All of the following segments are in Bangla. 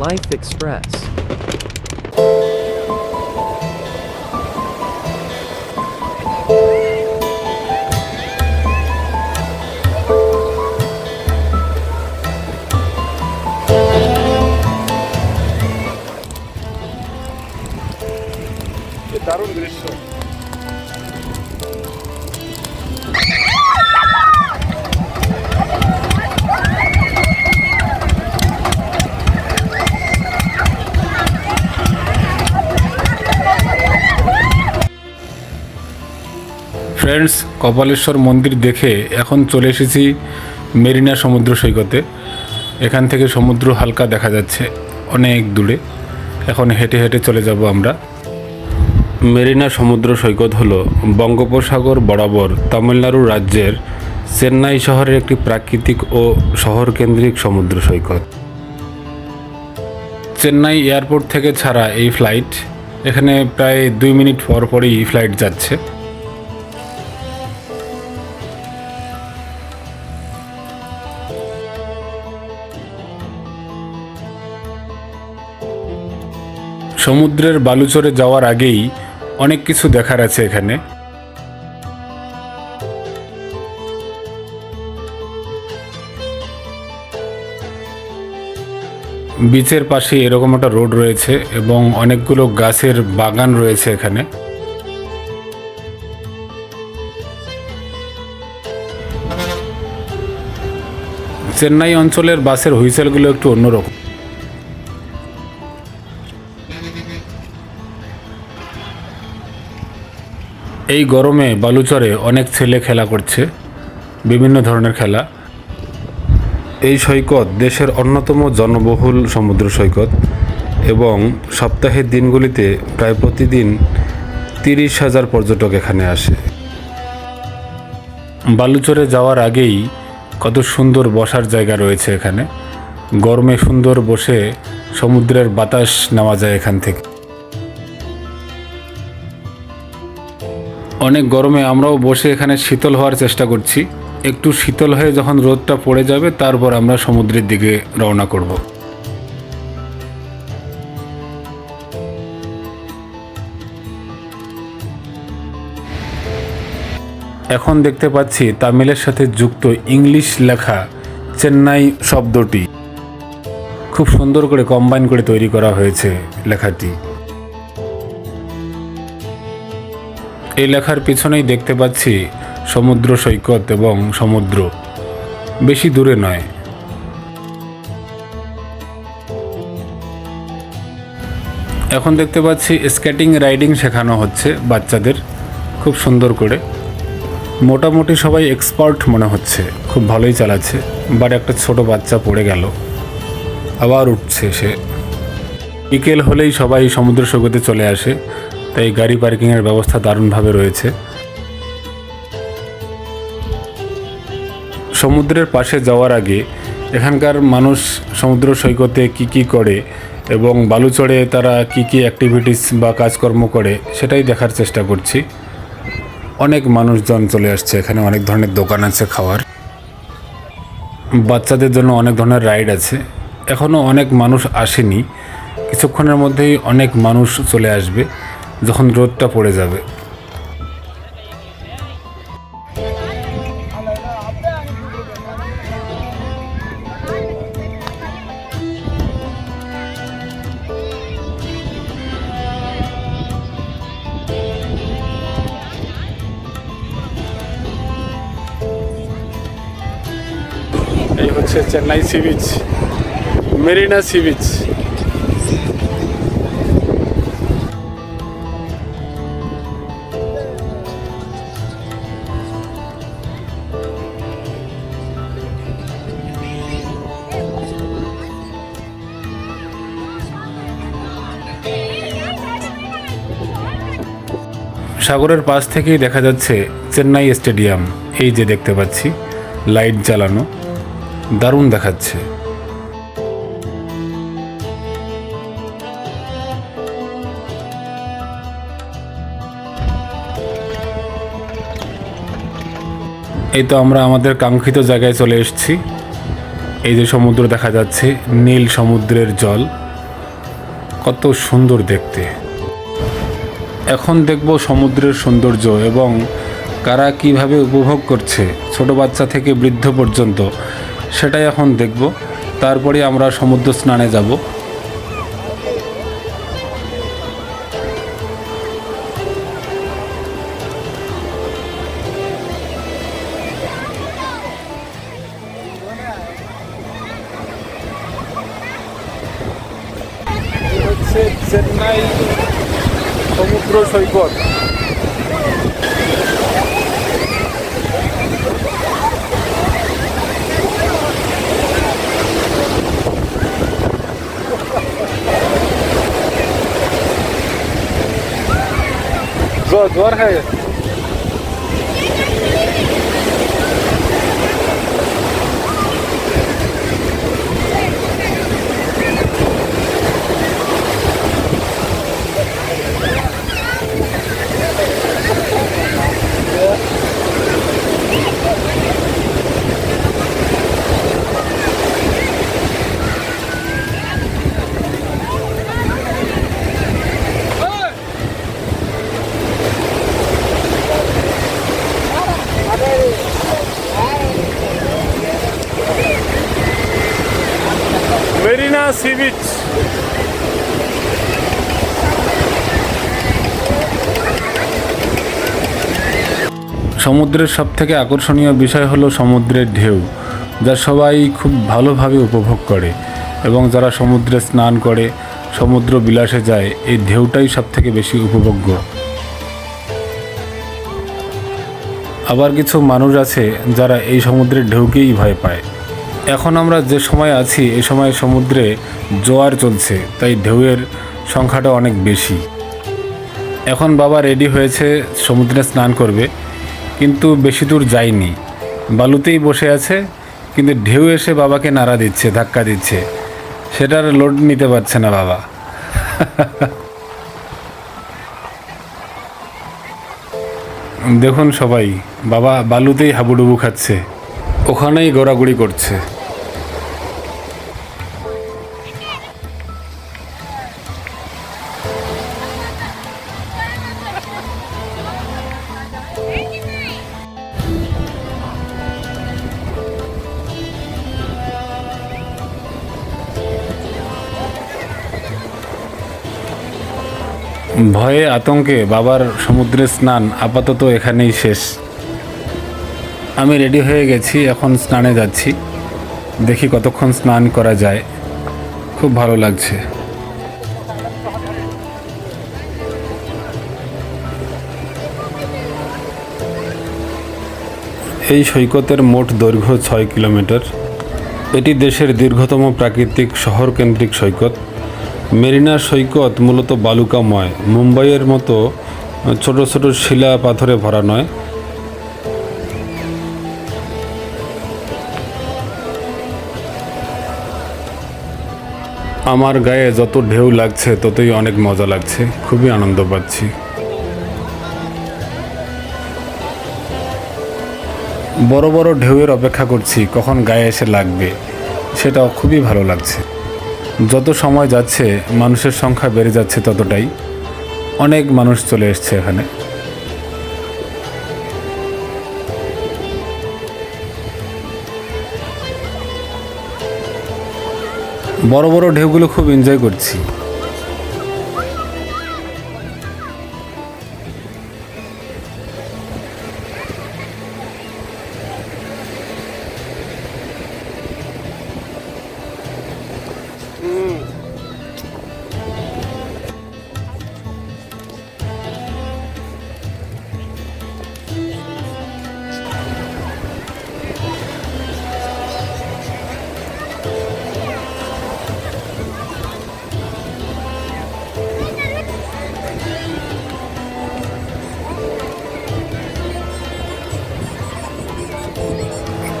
Life Express. ফ্রেন্ডস, কপালেশ্বর মন্দির দেখে এখন চলে এসেছি মেরিনা সমুদ্র সৈকতে। এখান থেকে সমুদ্র হালকা দেখা যাচ্ছে, অনেক দূরে। এখন হেঁটে হেঁটে চলে যাব আমরা। মেরিনা সমুদ্র সৈকত হল বঙ্গোপসাগর বরাবর তামিলনাড়ু রাজ্যের চেন্নাই শহরের একটি প্রাকৃতিক ও শহরকেন্দ্রিক সমুদ্র সৈকত। চেন্নাই এয়ারপোর্ট থেকে ছাড়া এই ফ্লাইট, এখানে প্রায় দুই মিনিট পর পরই ফ্লাইট যাচ্ছে। সমুদ্রের বালুচরে যাওয়ার আগেই অনেক কিছু দেখার আছে এখানে। বিচের পাশে এরকম একটা রোড রয়েছে এবং অনেকগুলো গাছের বাগান রয়েছে এখানে। চেন্নাই অঞ্চলের বাসের হুইসেলগুলো একটু অন্যরকম। এই গরমে বালুচরে অনেক ছেলে খেলা করছে, বিভিন্ন ধরনের খেলা। এই সৈকত দেশের অন্যতম জনবহুল সমুদ্র সৈকত এবং সপ্তাহের দিনগুলিতে প্রায় প্রতিদিন তিরিশ হাজার পর্যটক এখানে আসে। বালুচরে যাওয়ার আগেই কত সুন্দর বসার জায়গা রয়েছে এখানে। গরমে সুন্দর বসে সমুদ্রের বাতাস নেওয়া যায় এখান থেকে। অনেক গরমে আমরাও বসে এখানে শীতল হওয়ার চেষ্টা করছি। একটু শীতল হয়ে যখন রোদটা পড়ে যাবে, তারপর আমরা সমুদ্রের দিকে রওনা করব। এখন দেখতে পাচ্ছি তামিলের সাথে যুক্ত ইংলিশ লেখা চেন্নাই শব্দটি। খুব সুন্দর করে কম্বাইন করে তৈরি করা হয়েছে লেখাটি। এই লেখার পিছনেই দেখতে পাচ্ছি সমুদ্র সৈকত এবং সমুদ্র। বেশি দূরে নয়। এখন দেখতে পাচ্ছি স্কেটিং, রাইডিং শেখানো হচ্ছে বাচ্চাদের। খুব সুন্দর করে। মোটামুটি সবাই এক্সপার্ট মনে হচ্ছে। খুব ভালোই চালাচ্ছে। বাট একটা ছোট বাচ্চা পড়ে গেল। আবার উঠছে সে। বিকেল হলেই সবাই সমুদ্র সৈকতে চলে আসে। তাই গাড়ি পার্কিংয়ের ব্যবস্থা দারুণভাবে রয়েছে। সমুদ্রের পাশে যাওয়ার আগে এখানকার মানুষ সমুদ্র সৈকতে কি কি করে এবং বালুচড়ে তারা কি কি অ্যাক্টিভিটিস বা কাজকর্ম করে সেটাই দেখার চেষ্টা করছি। অনেক মানুষজন চলে আসছে এখানে, অনেক ধরনের দোকান আছে খাওয়ার। বাচ্চাদের জন্য অনেক ধরনের রাইড আছে। এখনও অনেক মানুষ আসেনি। কিছুক্ষণের মধ্যেই অনেক মানুষ চলে আসবে। যখন রোদটা পড়ে যাবে। এই হচ্ছে Chennai sea beach Marina sea beach. সাগরের পাশ থেকেই দেখা যাচ্ছে চেন্নাই স্টেডিয়াম। এই যে দেখতে পাচ্ছি, লাইট জ্বালানো। দারুণ দেখাচ্ছে। এই তো আমরা আমাদের কাঙ্ক্ষিত জায়গায় চলে এসেছি। এই যে সমুদ্র দেখা যাচ্ছে, নীল সমুদ্রের জল। কত সুন্দর দেখতে। এখন দেখব সমুদ্রের সৌন্দর্য এবং কারা কীভাবে উপভোগ করছে ছোট বাচ্চা থেকে বৃদ্ধ পর্যন্ত, সেটাই এখন দেখব। তারপরে আমরা সমুদ্র স্নানে যাব। চেন্নাই тому прошу і кот. Жо, доргає? সমুদ্রের সব থেকে আকর্ষণীয় বিষয় হলো সমুদ্রের ঢেউ, যা সবাই খুব ভালোভাবে উপভোগ করে এবং যারা সমুদ্রে স্নান করে, সমুদ্র বিলাসে যায়, এই ঢেউটাই সব থেকে বেশি উপভোগ্য। আবার কিছু মানুষ আছে যারা এই সমুদ্রের ঢেউকেই ভয় পায়। এখন আমরা যে সময় আছি এই সময় সমুদ্রে জোয়ার চলছে, তাই ঢেউয়ের সংখ্যাটা অনেক বেশি। এখন বাবা রেডি হয়েছে সমুদ্রে স্নান করবে। কিন্তু বেশি দূর যায়নি। বালুতেই বসে আছে, কিন্তু ঢেউ এসে বাবাকে নাড়া দিচ্ছে, ধাক্কা দিচ্ছে। সেটার লোড নিতে পারছে না বাবা। দেখুন সবাই, বাবা বালুতেই হাবুডুবু খাচ্ছে। ওখানেই গোড়াগুড়ি করছে। ভয়ে আতঙ্কে বাবার সমুদ্রে স্নান আপাতত এখানেই শেষ। আমি রেডি হয়ে গেছি, এখন স্নানে যাচ্ছি। দেখি কতক্ষণ স্নান করা যায়। খুব ভালো লাগছে। এই সৈকতের মোট দৈর্ঘ্য ছয় কিলোমিটার। এটি দেশের দীর্ঘতম প্রাকৃতিক শহরকেন্দ্রিক সৈকত। মেরিনা সৈকত মূলত বালুকাময়। মুম্বাইয়ের মতো ছোট ছোট শিলা পাথরে ভরা নয়। আমার গায়ে যত ঢেউ লাগছে, ততই অনেক মজা লাগছে। খুবই আনন্দ পাচ্ছি। বড় বড় ঢেউয়ের অপেক্ষা করছি, কখন গায়ে এসে লাগবে, সেটাও খুবই ভালো লাগছে। যত সময় যাচ্ছে, মানুষের সংখ্যা বেড়ে যাচ্ছে ততটাই। অনেক মানুষ চলে এসছে এখানে। বড় বড় ঢেউগুলো খুব এনজয় করছি।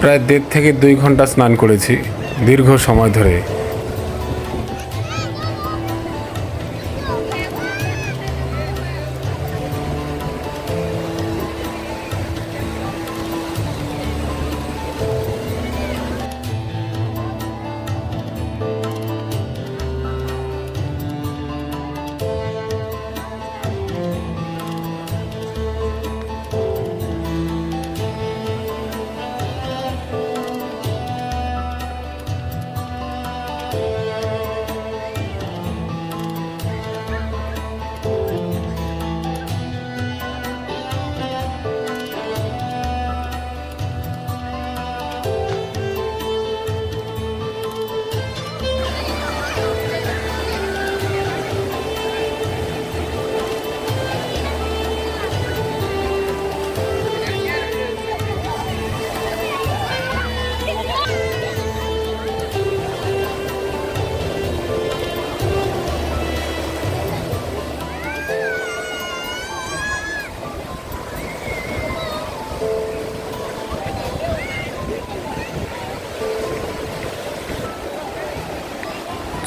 প্রায় দেড় থেকে দুই ঘণ্টা স্নান করেছি দীর্ঘ সময় ধরে।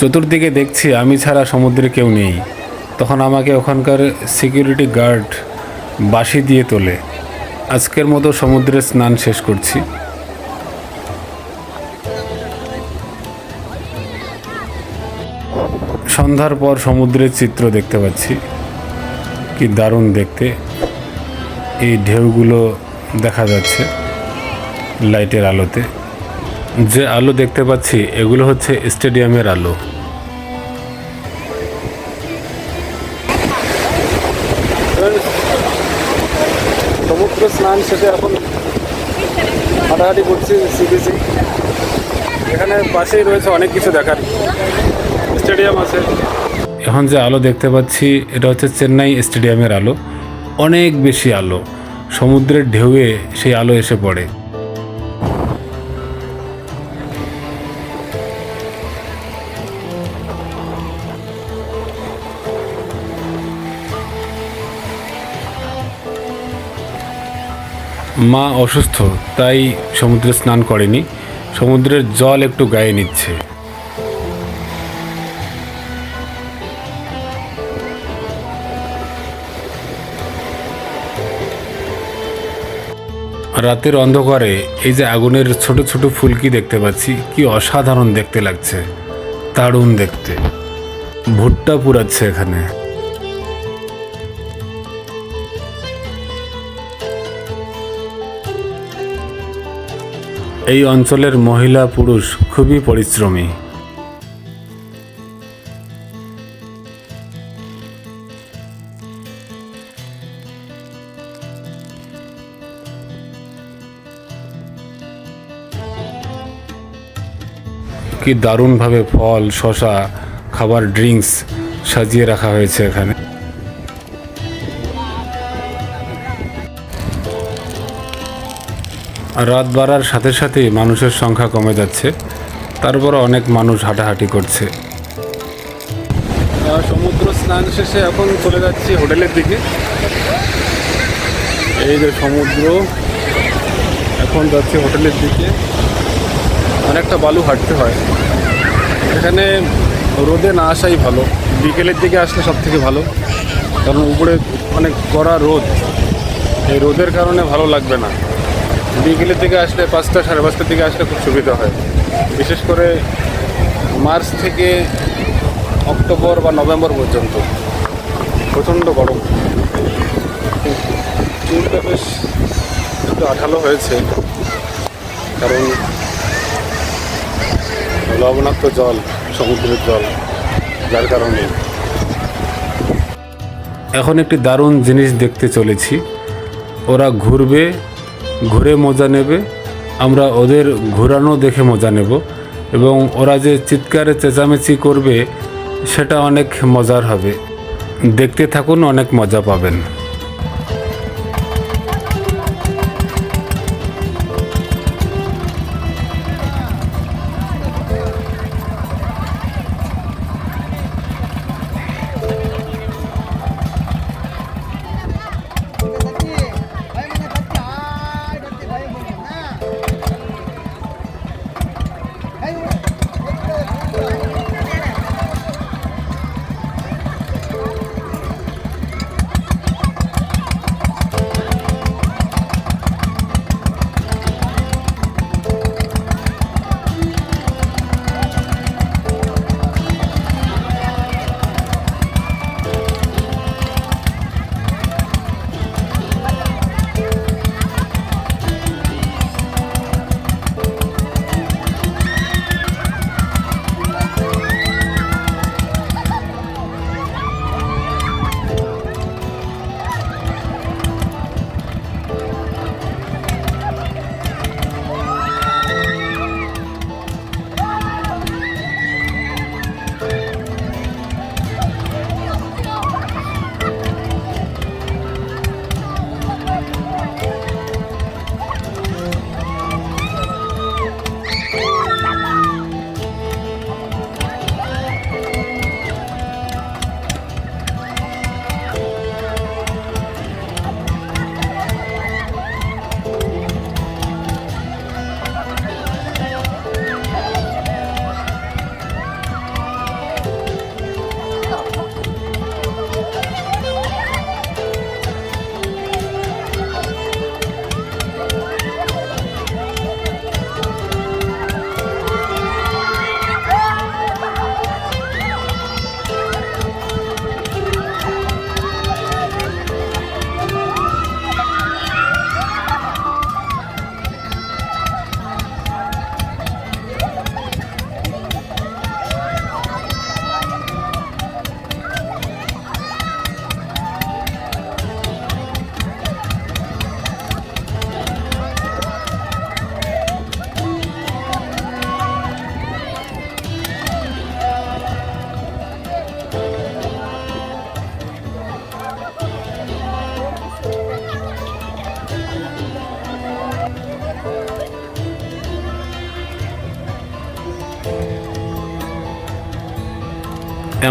চতুর্দিকে দেখছি আমি ছাড়া সমুদ্রে কেউ নেই। তখন আমাকে ওখানকার সিকিউরিটি গার্ড বাঁশি দিয়ে তোলে। আজকের মতো সমুদ্রে স্নান শেষ করছি। সন্ধ্যার পর সমুদ্রের চিত্র দেখতে পাচ্ছি। কি দারুণ দেখতে। এই ঢেউগুলো দেখা যাচ্ছে লাইটের আলোতে। যে আলো দেখতে পাচ্ছি, এগুলো হচ্ছে স্টেডিয়ামের আলো। শেষে এখন হাঁটাহাঁটি করছি সিবিসি এখানে পাশেই রয়েছে অনেক কিছু দেখার। স্টেডিয়াম আছে। এখন যে আলো দেখতে পাচ্ছি, এটা হচ্ছে চেন্নাই স্টেডিয়ামের আলো। অনেক বেশি আলো। সমুদ্রের ঢেউয়ে সেই আলো এসে পড়ে। মা অসুস্থ, তাই সমুদ্রে স্নান করেনি। সমুদ্রের জল একটু গায়ে নিচ্ছে। রাতের অন্ধকারে এই যে আগুনের ছোট ছোট ফুলকি দেখতে পাচ্ছি, কি অসাধারণ দেখতে লাগছে। দারুণ দেখতে। ভুট্টা পুরাচ্ছে এখানে। এই অঞ্চলের মহিলা পুরুষ খুবই পরিশ্রমী। কি দারুণভাবে ফল শশা খাবার, ড্রিঙ্কস সাজিয়ে রাখা হয়েছে এখানে। রাত বাড়ার সাথে সাথেই মানুষের সংখ্যা কমে যাচ্ছে। তারপর অনেক মানুষ হাঁটাহাঁটি করছে। সমুদ্র স্নান শেষে এখন চলে যাচ্ছি হোটেলের দিকে। এই যে সমুদ্র, এখন যাচ্ছি হোটেলের দিকে। অনেকটা বালু হাঁটতে হয়। এখানে রোদে না আসাই ভালো, বিকেলের দিকে আসলে সব থেকে ভালো। কারণ উপরে অনেক কড়া রোদ। এই রোদের কারণে ভালো লাগবে না। বিকেলের দিকে আসলে পাঁচটা, সাড়ে পাঁচটার দিকে আসলে খুব সুবিধা হয়। বিশেষ করে মার্চ থেকে অক্টোবর বা নভেম্বর পর্যন্ত। প্রচণ্ড গরম। চুলটা বেশ একটু আঠালো হয়েছে। কারণ লবণাক্ত জল, সমুদ্রের জল, যার কারণে। এখন একটি দারুণ জিনিস দেখতে চলেছি। ওরা ঘুরবে ঘুরে মজা নেবে, আমরা ওদের ঘোরানো দেখে মজা নেব এবং ওরা যে চিৎকারে চেঁচামেচি করবে, সেটা অনেক মজার হবে। দেখতে থাকুন, অনেক মজা পাবেন।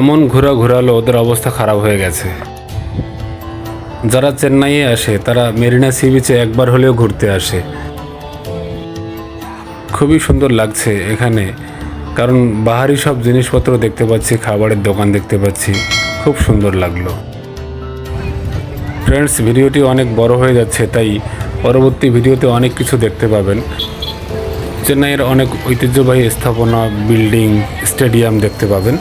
এমন ঘোরা ঘোরালো ওদের অবস্থা খারাপ হয়ে গেছে। যারা চেন্নাইয়ে আসে, তারা মেরিনা সি বিচে একবার হলেও ঘুরতে আসে। খুবই সুন্দর লাগছে এখানে, কারণ বাহারি সব জিনিসপত্র দেখতে পাচ্ছি, খাবারের দোকান দেখতে পাচ্ছি, খুব সুন্দর লাগল। ফ্রেন্ডস, ভিডিওটি অনেক বড় হয়ে যাচ্ছে, তাই পরবর্তী ভিডিওতে অনেক কিছু দেখতে পাবেন। চেন্নাইয়ের অনেক ঐতিহ্যবাহী স্থাপনা, বিল্ডিং, স্টেডিয়াম দেখতে পাবেন।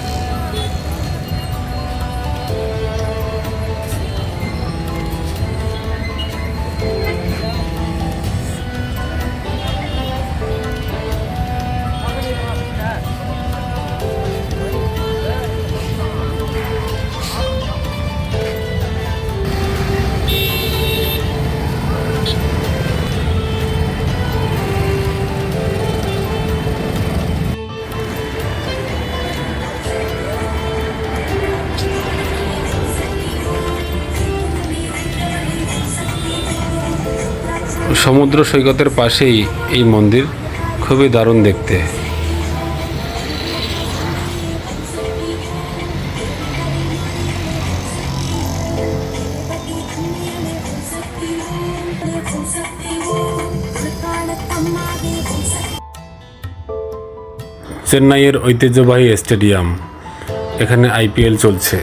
সমুদ্র সৈকতের পাশেই এই মন্দির। খুবই দারুণ দেখতে। চেন্নাইয়ের ঐতিহ্যবাহী স্টেডিয়াম। এখানে আইপিএল চলছে।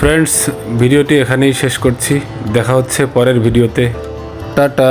ফ্রেন্ডস ভিডিওটি এখানেই শেষ করছি। দেখা হচ্ছে পরের ভিডিওতে। টাটা।